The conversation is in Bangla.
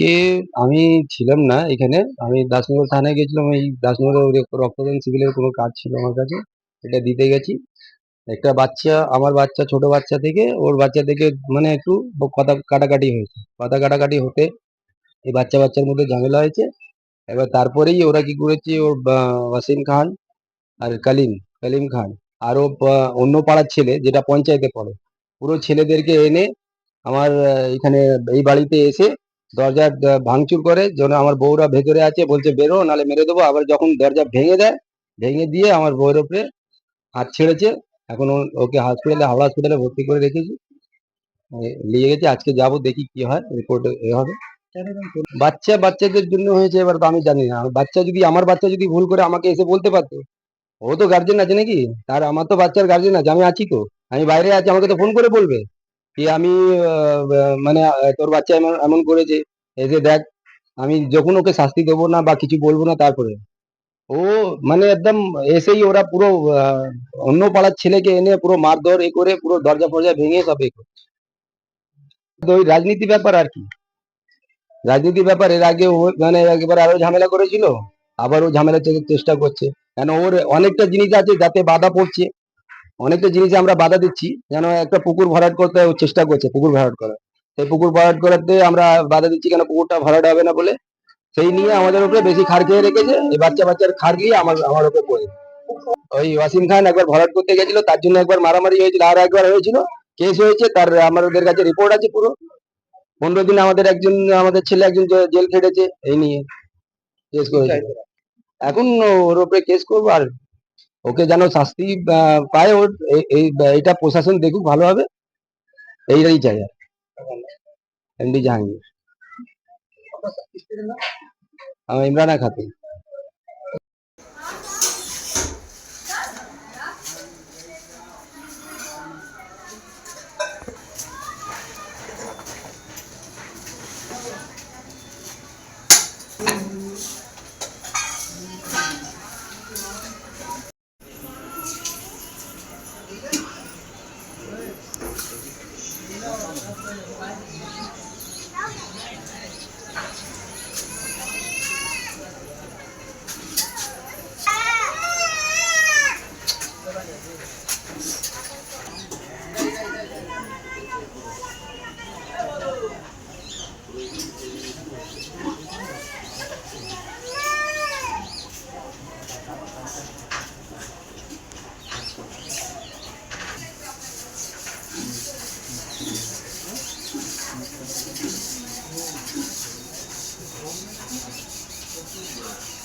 এ আমি ছিলাম না এখানে। আমি দাসমোহর থানায় গেছিলাম এই ওই রক্তদান শিবিরের কোনো কাজ ছিল আমার কাছে। এটা দিতে গেছি। একটা বাচ্চা আমার বাচ্চা ছোট বাচ্চা থেকে ওর বাচ্চা থেকে মানে একটু কথা কাটাকাটি হয়েছে। কথা কাটাকাটি হতে এই বাচ্চা, বাচ্চার মধ্যে ঝামেলা হয়েছে। এবার তারপরেই ওরা কি করেছে ওর ওয়াসিম খান আর কালিম, কালিম খান আরও অন্য পাড়ার ছেলে যেটা পঞ্চায়েতে পড়ে। পুরো ছেলেদেরকে এনে আমার এখানে এই বাড়িতে এসে দরজা ভাঙচুর করে। যেন আমার বউরা ভেতরে আছে বলছে, "বেরো নাহলে মেরে দেবো।" আবার যখন দরজা ভেঙে দেয়, ভেঙে দিয়ে আমার বউয়ের উপরে হাত ছেড়েছে। এখন ওকে হসপিটালে হাওড়া হসপিটালে ভর্তি করে রেখেছি। নিয়ে গেছি। আজকে যাব দেখি কি হয়। রিপোর্টে এ হবে। বাচ্চা বাচ্চাদের জন্য হয়েছে এবার তো আমি জানি না। বাচ্চা যদি আমার বাচ্চা যদি ভুল করে আমাকে এসে বলতে পারতো ও তো গার্জেন আছে নাকি? তার আমার তো বাচ্চার গার্জেন আছে। আমি আছি তো। আমি বাইরে আছি আমাকে তো ফোন করে বলবে। কি আমি মানে তোর বাচ্চা এমন এমন করেছে। এসে দেখ। আমি যখন ওকে শাস্তি দেবো না বা কিছু বলব না তারপরে। ও মানে একদম এসেই ওরা পুরো অন্য পাড়ার ছেলেকে এনে পুরো মারধর এ করে, পুরো দরজা-ফরজা ভেঙে সব এ করছে। ওই রাজনীতি ব্যাপার আর কি। রাজনীতি ব্যাপার, এর আগে ও মানে একবার আরও ঝামেলা করেছিল। আবারও ঝামেলা চে চেষ্টা করছে। কেন, ওর অনেকটা জিনিস আছে যাতে বাধা পড়ছে। অনেকটা জিনিসে আমরা বাধা দিচ্ছি। যেন একটা পুকুর ভরাট করতে চেষ্টা করছে পুকুর ভরাট করার। সেই পুকুর ভরাট করাতে আমরা বাধা দিচ্ছি কেন পুকুরটা ভরাট হবে না বলে। সেই নিয়ে আমাদের উপরে বেশি খাড় খেয়ে রেখেছে। এই বাচ্চা, বাচ্চার খাড় গিয়ে আমার আমার উপর পড়েছে। ওই ওয়াসিম খান একবার ভরাট করতে গেছিল তার জন্য একবার মারামারি হয়েছিল। আর একবার হয়েছিল। কেস হয়েছে তার আমাদের কাছে রিপোর্ট আছে পুরো। ১৫ দিন আমাদের একজন আমাদের ছেলে একজন জেল খেটেছে এই নিয়ে। কেস করেছে। এখন ওর উপরে কেস করব আর ওকে যেন শাস্তি পায় ওর এই এইটা প্রশাসন দেখুক ভালোভাবে। এইটাই চাই আর। MD Jahangir. Imrana Khatun. Thank you. ご注意ください。